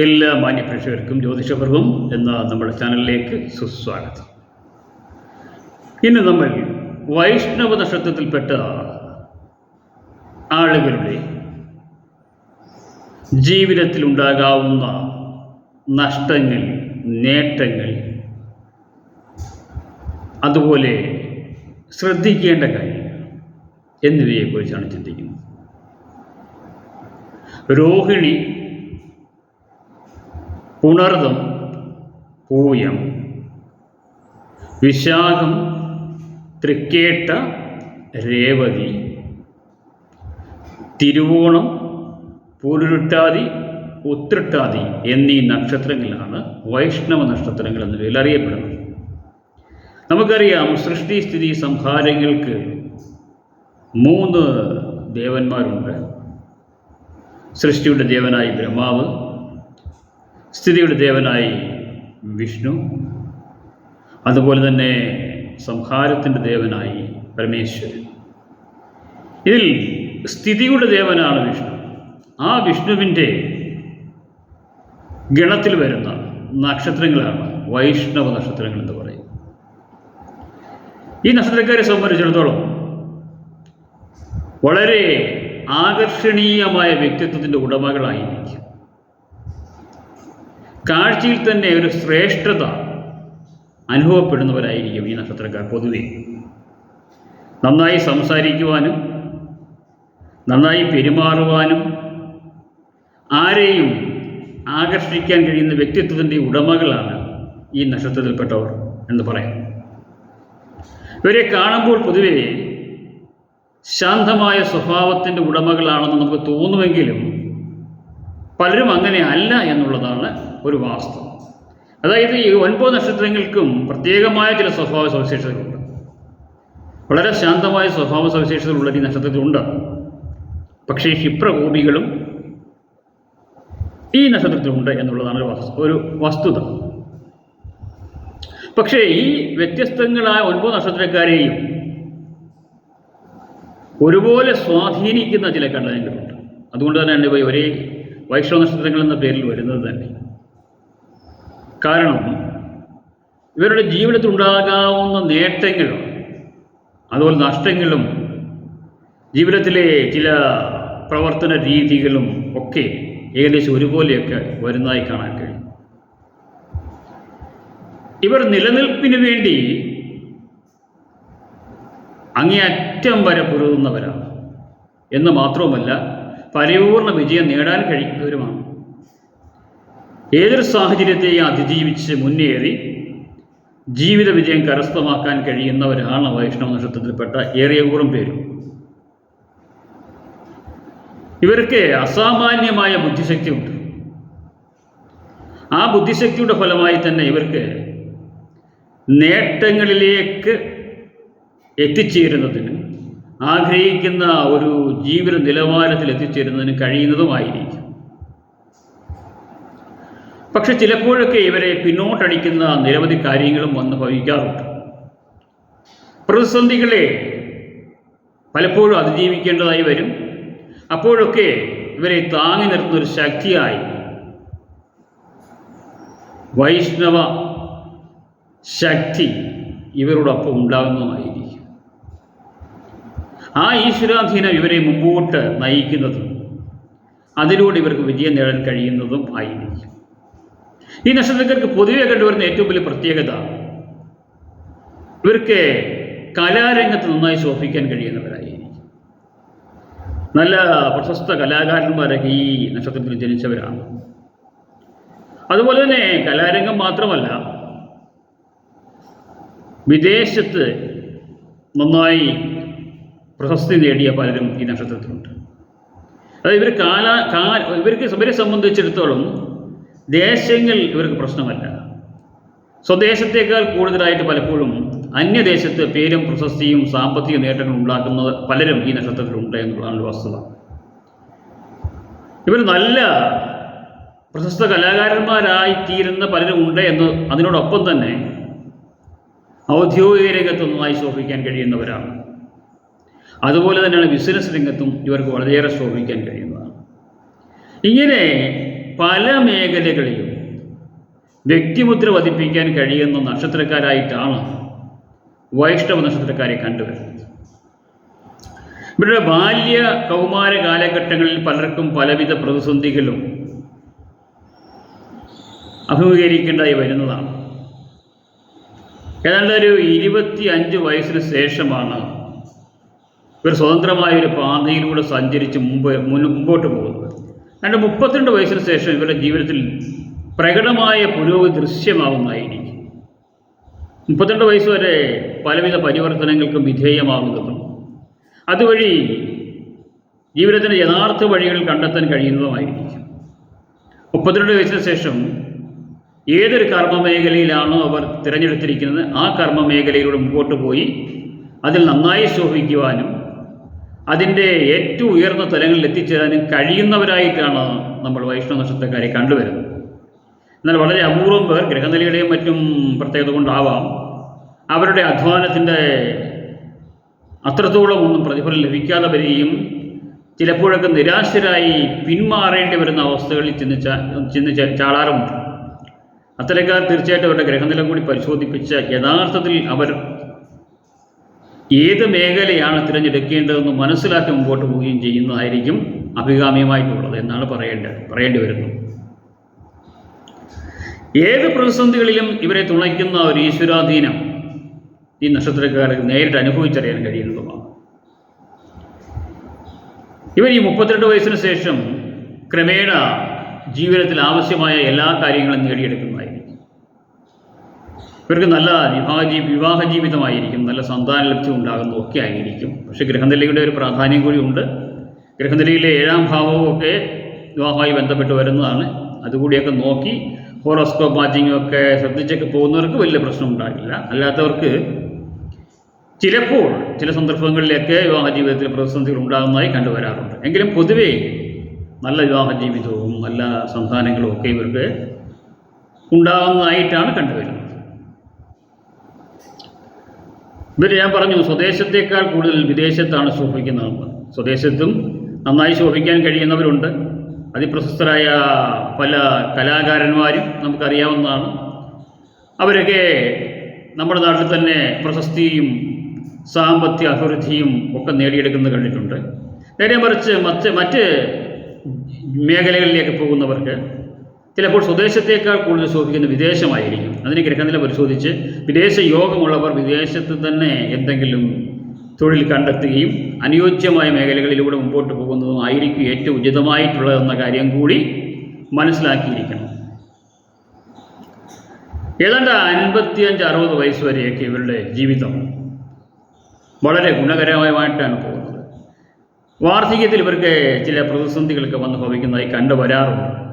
എല്ലാ മാന്യപ്രേക്ഷകർക്കും ജ്യോതിഷപർവം എന്ന നമ്മുടെ ചാനലിലേക്ക് സുസ്വാഗതം. ഇന്ന് നമ്മൾ വൈഷ്ണവ നക്ഷത്രത്തിൽപ്പെട്ട ആളുകളുടെ ജീവിതത്തിൽ ഉണ്ടാകാവുന്ന നഷ്ടങ്ങൾ നേട്ടങ്ങൾ അതുപോലെ ശ്രദ്ധിക്കേണ്ട കാര്യങ്ങൾ എന്നിവയെക്കുറിച്ചാണ് ചിന്തിക്കുന്നത്. രോഹിണി പുണർദം പൂയം. വിശാഖം തൃക്കേട്ട രേവതി. തിരുവോണം പൂരുരുട്ടാതി ഉത്രട്ടാതി എന്നീ നക്ഷത്രങ്ങളാണ് വൈഷ്ണവ നക്ഷത്രങ്ങൾ എന്ന പേരിൽ അറിയപ്പെടുന്നത്. നമുക്കറിയാം സൃഷ്ടി സ്ഥിതി സംഹാരങ്ങൾക്ക് മൂന്ന് ദേവന്മാരുണ്ട്. സൃഷ്ടിയുടെ ദേവനായി ബ്രഹ്മാവ് സ്ഥിതിയുടെ ദേവനായി വിഷ്ണു. അതുപോലെ തന്നെ സംഹാരത്തിന്റെ ദേവനായി പരമേശ്വരൻ. ഇതിൽ സ്ഥിതിയുടെ ദേവനാണ് വിഷ്ണു. ആ വിഷ്ണുവിന്റെ ഗണത്തിൽ വരുന്ന നക്ഷത്രങ്ങളാണ് വൈഷ്ണവ നക്ഷത്രങ്ങൾ എന്ന് പറയും ഈ നക്ഷത്രക്കാരെ സംബന്ധിച്ചിടത്തോളം വളരെ ആകർഷണീയമായ വ്യക്തിത്വത്തിന്റെ ഉടമകളായിരിക്കും. കാഴ്ചയിൽ തന്നെ ഒരു ശ്രേഷ്ഠത അനുഭവപ്പെടുന്നവരായിരിക്കും ഈ നക്ഷത്രക്കാർ പൊതുവെ. നന്നായി സംസാരിക്കുവാനും നന്നായി പെരുമാറുവാനും ആരെയും ആകർഷിക്കാൻ കഴിയുന്ന വ്യക്തിത്വത്തിന്റെ ഉടമകളാണ് ഈ നക്ഷത്രത്തിൽപ്പെട്ടവർ എന്ന് പറയാം. ഇവരെ കാണുമ്പോൾ പൊതുവെ ശാന്തമായ സ്വഭാവത്തിന്റെ ഉടമകളാണെന്ന് നമുക്ക് തോന്നുമെങ്കിലും പലരും അങ്ങനെ അല്ല എന്നുള്ളതാണ് ഒരു വാസ്തവം അതായത് ഈ ഒൻപത് നക്ഷത്രങ്ങൾക്കും പ്രത്യേകമായ ചില സ്വഭാവ സവിശേഷതകളുണ്ട്. വളരെ ശാന്തമായ സ്വഭാവ സവിശേഷതകളുള്ള ഈ നക്ഷത്രത്തിലുണ്ട്. പക്ഷേ ക്ഷിപ്രകോപികളും ഈ നക്ഷത്രത്തിലുണ്ട് എന്നുള്ളതാണ് ഒരു വസ്തു ഒരു വസ്തുത. പക്ഷേ ഈ വ്യത്യസ്തങ്ങളായ ഒൻപത് നക്ഷത്രക്കാരെയും ഒരുപോലെ സ്വാധീനിക്കുന്ന ചില ഘടകങ്ങളുണ്ട്. അതുകൊണ്ട് തന്നെയാണ് ഇവ ഒരേ വൈഷ്ണവ നക്ഷത്രങ്ങൾ എന്ന പേരിൽ വരുന്നത് തന്നെ. കാരണം ഇവരുടെ ജീവിതത്തിൽ ഉണ്ടാകാവുന്ന നേട്ടങ്ങളും അതുപോലെ നഷ്ടങ്ങളും ജീവിതത്തിലെ ചില പ്രവർത്തന രീതികളും ഒക്കെ ഏകദേശം ഒരുപോലെയൊക്കെ വരുന്നതായി കാണാൻ കഴിയും. ഇവർ നിലനിൽപ്പിന് വേണ്ടി അങ്ങേയറ്റം വരെ പൊരുതുന്നവരാണ് എന്ന് മാത്രവുമല്ല പരിപൂർണ വിജയം നേടാൻ കഴിയുന്നവരുമാണ്. ഏതൊരു സാഹചര്യത്തെയും അതിജീവിച്ച് മുന്നേറി ജീവിത വിജയം കരസ്ഥമാക്കാൻ കഴിയുന്നവരാണ് വൈഷ്ണവ നക്ഷത്രത്തിൽപ്പെട്ട ഏറിയ കൂറും പേരും. ഇവർക്ക് അസാമാന്യമായ ബുദ്ധിശക്തിയുണ്ട്. ആ ബുദ്ധിശക്തിയുടെ ഫലമായി തന്നെ ഇവർക്ക് നേട്ടങ്ങളിലേക്ക് എത്തിച്ചേരുന്നതിന് ആഗ്രഹിക്കുന്ന ഒരു ജീവിത നിലവാരത്തിൽ എത്തിച്ചേരുന്നതിന് കഴിയുന്നതുമായിരിക്കും. പക്ഷെ ചിലപ്പോഴൊക്കെ ഇവരെ പിന്നോട്ടടിക്കുന്ന നിരവധി കാര്യങ്ങളും വന്ന് ഭവിക്കാറുണ്ട്. പ്രതിസന്ധികളെ പലപ്പോഴും അതിജീവിക്കേണ്ടതായി വരും. അപ്പോഴൊക്കെ ഇവരെ താങ്ങി നിർത്തുന്ന ഒരു ശക്തിയായി വൈഷ്ണവ ശക്തി ഇവരോടൊപ്പം ഉണ്ടാകുന്നതായിരിക്കും. ആ ഈശ്വരാധീനം ഇവരെ മുമ്പോട്ട് നയിക്കുന്നതും അതിലൂടെ ഇവർക്ക് വിജയം നേടാൻ കഴിയുന്നതും ആയിരിക്കും. ഈ നക്ഷത്രക്കാർക്ക് പൊതുവെ കണ്ടുവരുന്ന ഏറ്റവും വലിയ പ്രത്യേകത ഇവർക്ക് കലാരംഗത്ത് നന്നായി ശോഭിക്കാൻ കഴിയുന്നവരായിരിക്കും. നല്ല പ്രശസ്ത കലാകാരന്മാരൊക്കെ ഈ നക്ഷത്രത്തിൽ ജനിച്ചവരാണ്. അതുപോലെ തന്നെ കലാരംഗം മാത്രമല്ല വിദേശത്ത് നന്നായി പ്രശസ്തി നേടിയ പലരും ഈ നക്ഷത്രത്തിലുണ്ട്. അതായത് ഇവർ കാല കാ ഇവർക്ക് ഇവരെ സംബന്ധിച്ചിടത്തോളം ദേശങ്ങൾ ഇവർക്ക് പ്രശ്നമല്ല. സ്വദേശത്തേക്കാൾ കൂടുതലായിട്ട് പലപ്പോഴും അന്യദേശത്ത് പേരും പ്രശസ്തിയും സാമ്പത്തിക നേട്ടങ്ങളും ഉണ്ടാക്കുന്ന പലരും ഈ നക്ഷത്രത്തിലുണ്ട് എന്നുള്ളതാണ് വസ്തുത. ഇവർ നല്ല പ്രശസ്ത കലാകാരന്മാരായി തീരുന്ന പലരും ഉണ്ട് എന്ന് അതിനോടൊപ്പം തന്നെ ഔദ്യോഗിക രംഗത്ത് നന്നായി ശോഭിക്കാൻ കഴിയുന്നവരാണ്. അതുപോലെ തന്നെയാണ് ബിസിനസ് രംഗത്തും ഇവർക്ക് വളരെയേറെ ശോഭിക്കാൻ കഴിയുന്നതാണ്. ഇങ്ങനെ പല മേഖലകളിലും വ്യക്തിമുദ്ര വധിപ്പിക്കാൻ കഴിയുന്ന നക്ഷത്രക്കാരായിട്ടാണ് വൈഷ്ണവ നക്ഷത്രക്കാരെ കണ്ടുവരുന്നത്. ഇവരുടെ ബാല്യ കൗമാര കാലഘട്ടങ്ങളിൽ പലർക്കും പലവിധ പ്രതിസന്ധികളും അഭിമുഖീകരിക്കേണ്ടതായി വരുന്നതാണ്. ഏതാണ്ട് ഒരു ഇരുപത്തി അഞ്ച് വയസ്സിന് ശേഷമാണ് ഇവർ സ്വതന്ത്രമായ ഒരു പാതയിലൂടെ സഞ്ചരിച്ച് മുമ്പ് മുൻ മുമ്പോട്ട് പോകുന്നത്. രണ്ട് മുപ്പത്തിരണ്ട് വയസ്സിന് ശേഷം ഇവരുടെ ജീവിതത്തിൽ പ്രകടമായ പുരോഗതി ദൃശ്യമാവുന്നതായിരിക്കും. മുപ്പത്തിരണ്ട് വയസ്സ് വരെ പലവിധ പരിവർത്തനങ്ങൾക്കും വിധേയമാകുന്നതും അതുവഴി ജീവിതത്തിന്റെ യഥാർത്ഥ വഴികൾ കണ്ടെത്താൻ കഴിയുന്നതുമായിരിക്കും. മുപ്പത്തിരണ്ട് വയസ്സിന് ശേഷം ഏതൊരു കർമ്മ മേഖലയിലാണോ അവർ തിരഞ്ഞെടുത്തിരിക്കുന്നത് ആ കർമ്മ മേഖലയിലൂടെ മുമ്പോട്ട് പോയി അതിൽ നന്നായി ശോഭിക്കുവാനും അതിന്റെ ഏറ്റവും ഉയർന്ന തലങ്ങളിൽ എത്തിച്ചേരാനും കഴിയുന്നവരായിട്ടാണ് നമ്മൾ വൈഷ്ണവ നക്ഷത്രക്കാരെ കണ്ടുവരുന്നത്. എന്നാൽ വളരെ അപൂർവം പേർ ഗ്രഹനിലയുടെയും മറ്റും പ്രത്യേകത കൊണ്ടാവാം. അവരുടെ അധ്വാനത്തിന്റെ അത്രത്തോളം ഒന്നും പ്രതിഫലം ലഭിക്കാതെ വരികയും ചിലപ്പോഴൊക്കെ നിരാശരായി പിന്മാറേണ്ടി വരുന്ന അവസ്ഥകളിൽ ചെന്ന് ചെന്ന് ചാടാറുമുണ്ട്. അത്തരക്കാർ തീർച്ചയായിട്ടും അവരുടെ ഗ്രഹനില കൂടി പരിശോധിപ്പിച്ച യഥാർത്ഥത്തിൽ അവർ ഏത് മേഖലയാണ് തിരഞ്ഞെടുക്കേണ്ടതെന്ന് മനസ്സിലാക്കി മുമ്പോട്ട് പോവുകയും ചെയ്യുന്നതായിരിക്കും അഭികാമ്യമായിട്ടുള്ളത് എന്നാണ് പറയേണ്ടത് പറയേണ്ടി വരുന്നത്. ഏത് പ്രതിസന്ധികളിലും ഇവരെ തുണയ്ക്കുന്ന ഒരു ഈശ്വരാധീനം ഈ നക്ഷത്രക്കാർക്ക് നേരിട്ട് അനുഭവിച്ചറിയാൻ കഴിയുന്നതുമാണ്. ഇവർ ഈ മുപ്പത്തിരണ്ട് വയസ്സിന് ശേഷം ക്രമേണ ജീവിതത്തിൽ ആവശ്യമായ എല്ലാ കാര്യങ്ങളും നേടിയെടുക്കുന്നതായിരിക്കും ഇവർക്ക് നല്ല വിവാഹ ജീ വിവാഹ ജീവിതമായിരിക്കും നല്ല സന്താന ലബ്ധി ഉണ്ടാകുന്നതും ഒക്കെ ആയിരിക്കും. പക്ഷേ ഗ്രഹനിലയുടെ ഒരു പ്രാധാന്യം ഉണ്ട്. ഗ്രഹനിലയിലെ ഏഴാം ഭാവവും ഒക്കെ വിവാഹമായി ബന്ധപ്പെട്ട് വരുന്നതാണ്. അതുകൂടിയൊക്കെ നോക്കി ഹോറോസ്കോപ്പ് വാച്ചിങ്ങും ഒക്കെ ശ്രദ്ധിച്ചൊക്കെ പോകുന്നവർക്ക് വലിയ പ്രശ്നം ഉണ്ടാകില്ല. അല്ലാത്തവർക്ക് ചിലപ്പോൾ ചില സന്ദർഭങ്ങളിലൊക്കെ വിവാഹ ജീവിതത്തിൽ പ്രതിസന്ധികൾ ഉണ്ടാകുന്നതായി കണ്ടുവരാറുണ്ട്. എങ്കിലും പൊതുവേ നല്ല വിവാഹ ജീവിതവും നല്ല സന്താനങ്ങളും ഒക്കെ ഇവർക്ക് ഉണ്ടാകുന്നതായിട്ടാണ് കണ്ടുവരുന്നത്. ഇവർ ഞാൻ പറഞ്ഞു സ്വദേശത്തേക്കാൾ കൂടുതൽ വിദേശത്താണ് ശോഭിക്കുന്നതെന്ന് സ്വദേശത്തും നന്നായി ശോഭിക്കാൻ കഴിയുന്നവരുണ്ട്. അതിപ്രശസ്തരായ പല കലാകാരന്മാരും നമുക്കറിയാവുന്നതാണ്. അവരൊക്കെ നമ്മുടെ നാട്ടിൽ തന്നെ പ്രശസ്തിയും സാമ്പത്തിക അഭിവൃദ്ധിയും ഒക്കെ നേടിയെടുക്കുന്നത് കണ്ടിട്ടുണ്ട്. നേരെ മറിച്ച് മറ്റ് മറ്റ് മേഖലകളിലേക്ക് പോകുന്നവർക്ക് ചിലപ്പോൾ സ്വദേശത്തേക്കാൾ കൂടുതൽ ശോഭിക്കുന്ന വിദേശമായിരിക്കും. അതിന് ഗ്രഹനില പരിശോധിച്ച് വിദേശ യോഗമുള്ളവർ വിദേശത്ത് തന്നെ എന്തെങ്കിലും തൊഴിൽ കണ്ടെത്തുകയും അനുയോജ്യമായ മേഖലകളിലൂടെ മുമ്പോട്ട് പോകുന്നതും ആയിരിക്കും ഏറ്റവും ഉചിതമായിട്ടുള്ളതെന്ന കാര്യം കൂടി മനസ്സിലാക്കിയിരിക്കണം. ഏതാണ്ട് അൻപത്തിയഞ്ച് അറുപത് വയസ്സ് വരെയൊക്കെ ഇവരുടെ ജീവിതം വളരെ ഗുണകരമായിട്ടാണ് പോകുന്നത്. വാർദ്ധക്യത്തിൽ ഇവർക്ക് ചില പ്രതിസന്ധികളൊക്കെ വന്ന് ഭവിക്കുന്നതായി കണ്ടുവരാറുണ്ട്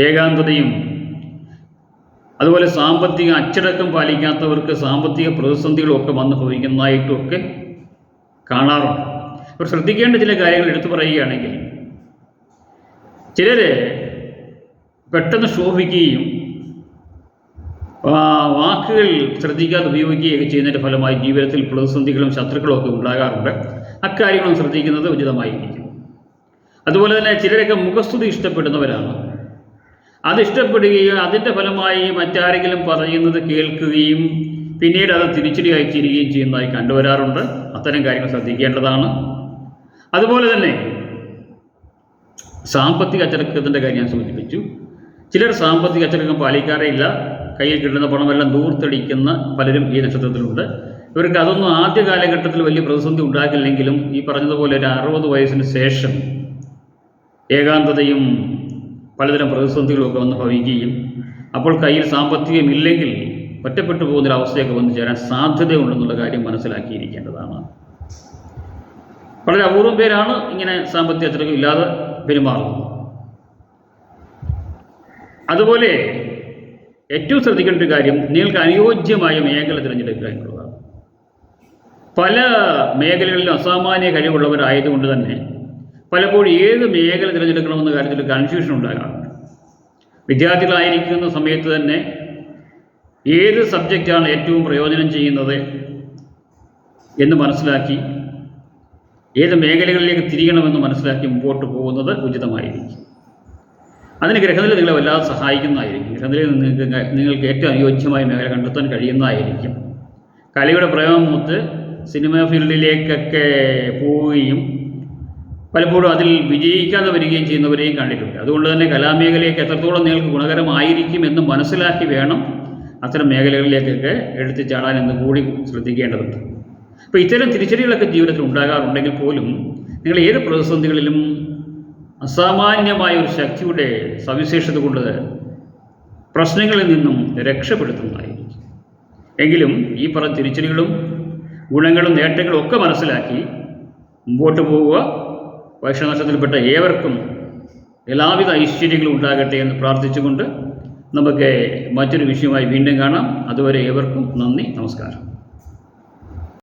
ഏകാന്തതയും അതുപോലെ സാമ്പത്തിക അച്ചടക്കം പാലിക്കാത്തവർക്ക് സാമ്പത്തിക പ്രതിസന്ധികളും ഒക്കെ വന്ന് ഭവിക്കുന്നതായിട്ടുമൊക്കെ കാണാറുണ്ട്. അപ്പോൾ ശ്രദ്ധിക്കേണ്ട ചില കാര്യങ്ങൾ എടുത്തു പറയുകയാണെങ്കിൽ ചിലർ പെട്ടെന്ന് ശോഭിക്കുകയും വാക്കുകൾ ശ്രദ്ധിക്കാതെ ഉപയോഗിക്കുകയൊക്കെ ചെയ്യുന്നതിന്റെ ഫലമായി ജീവിതത്തിൽ പ്രതിസന്ധികളും ശത്രുക്കളും ഒക്കെ ഉണ്ടാകാറുണ്ട്. അക്കാര്യങ്ങളും ശ്രദ്ധിക്കുന്നത് ഉചിതമായിരിക്കും. അതുപോലെ തന്നെ ചിലരൊക്കെ മുഖസ്തുതി ഇഷ്ടപ്പെടുന്നവരാണ്. അത് ഇഷ്ടപ്പെടുകയും അതിന്റെ ഫലമായി മറ്റാരെങ്കിലും പറയുന്നത് കേൾക്കുകയും പിന്നീട് അത് തിരിച്ചടിയായി തീരുകയും ചെയ്യുന്നതായി കണ്ടുവരാറുണ്ട്. അത്തരം കാര്യങ്ങൾ ശ്രദ്ധിക്കേണ്ടതാണ്. അതുപോലെ തന്നെ സാമ്പത്തിക അച്ചടക്കത്തിന്റെ കാര്യം ഞാൻ സൂചിപ്പിച്ചു. ചിലർ സാമ്പത്തിക അച്ചടക്കം പാലിക്കാറില്ല കയ്യിൽ കിട്ടുന്ന പണമെല്ലാം ദൂർത്തടിക്കുന്ന പലരും ഈ നക്ഷത്രത്തിലുണ്ട്. ഇവർക്ക് അതൊന്നും ആദ്യ കാലഘട്ടത്തിൽ വലിയ പ്രതിസന്ധി ഉണ്ടാക്കില്ലെങ്കിലും ഈ പറഞ്ഞതുപോലെ ഒരു അറുപത് വയസ്സിന് ശേഷം ഏകാന്തതയും പലതരം പ്രതിസന്ധികളൊക്കെ വന്ന് ഭവിക്കുകയും അപ്പോൾ കയ്യിൽ സാമ്പത്തികമില്ലെങ്കിൽ ഒറ്റപ്പെട്ടു പോകുന്നൊരവസ്ഥയൊക്കെ വന്നു ചേരാൻ സാധ്യതയുണ്ടെന്നുള്ള കാര്യം മനസ്സിലാക്കിയിരിക്കേണ്ടതാണ്. വളരെ അപൂർവം പേരാണ് ഇങ്ങനെ സാമ്പത്തിക അച്ചടക്കം ഇല്ലാതെ പെരുമാറുന്നത്. അതുപോലെ ഏറ്റവും ശ്രദ്ധിക്കേണ്ട ഒരു കാര്യം നിങ്ങൾക്ക് അനുയോജ്യമായ മേഖല തിരഞ്ഞെടുക്കുക എന്നുള്ളതാണ്. പല മേഖലകളിലും അസാമാന്യ കഴിവുള്ളവരായതുകൊണ്ട് തന്നെ പലപ്പോഴും ഏത് മേഖല തിരഞ്ഞെടുക്കണമെന്ന കാര്യത്തിൽ കൺഫ്യൂഷൻ ഉണ്ടാകാറുണ്ട്. വിദ്യാർത്ഥികളായിരിക്കുന്ന സമയത്ത് തന്നെ ഏത് സബ്ജക്റ്റാണ് ഏറ്റവും പ്രയോജനം ചെയ്യുന്നത് എന്ന് മനസ്സിലാക്കി ഏത് മേഖലകളിലേക്ക് തിരിയണമെന്ന് മനസ്സിലാക്കി മുമ്പോട്ട് പോകുന്നത് ഉചിതമായിരിക്കും. അതിന് ഗ്രഹനില നിങ്ങളെ വല്ലാതെ സഹായിക്കുന്നതായിരിക്കും. ഗ്രഹനിലയിൽ നിങ്ങൾക്ക് നിങ്ങൾക്ക് ഏറ്റവും അനുയോജ്യമായ മേഖല കണ്ടെത്താൻ കഴിയുന്നതായിരിക്കും. കലയുടെ പ്രേമം മൂത്ത് സിനിമ ഫീൽഡിലേക്കൊക്കെ പോവുകയും പലപ്പോഴും അതിൽ വിജയിക്കാതെ വരികയും ചെയ്യുന്നവരെയും കണ്ടിട്ടുണ്ട്. അതുകൊണ്ട് തന്നെ കലാമേഖലയ്ക്ക് എത്രത്തോളം നിങ്ങൾക്ക് ഗുണകരമായിരിക്കും എന്ന് മനസ്സിലാക്കി വേണം അത്തരം മേഖലകളിലേക്കൊക്കെ എടുത്തു ചാടാൻ എന്ന് കൂടി ശ്രദ്ധിക്കേണ്ടതുണ്ട്. അപ്പോൾ ഇത്തരം തിരിച്ചടികളൊക്കെ ജീവിതത്തിൽ ഉണ്ടാകാറുണ്ടെങ്കിൽ പോലും നിങ്ങൾ ഏത് പ്രതിസന്ധികളിലും അസാമാന്യമായ ഒരു ശക്തിയുടെ സവിശേഷത കൊണ്ട് പ്രശ്നങ്ങളിൽ നിന്നും രക്ഷപ്പെടുത്തുന്നതായിരിക്കും. എങ്കിലും ഈ പറഞ്ഞ തിരിച്ചടികളും ഗുണങ്ങളും നേട്ടങ്ങളും ഒക്കെ മനസ്സിലാക്കി മുമ്പോട്ട് പോവുക വൈഷ്ണനഷ്ടത്തിൽപ്പെട്ട ഏവർക്കും എല്ലാവിധ ഐശ്വര്യങ്ങളും ഉണ്ടാകട്ടെ എന്ന് പ്രാർത്ഥിച്ചുകൊണ്ട് നമുക്ക് മറ്റൊരു വിഷയമായി വീണ്ടും കാണാം. അതുവരെ ഏവർക്കും നന്ദി നമസ്കാരം.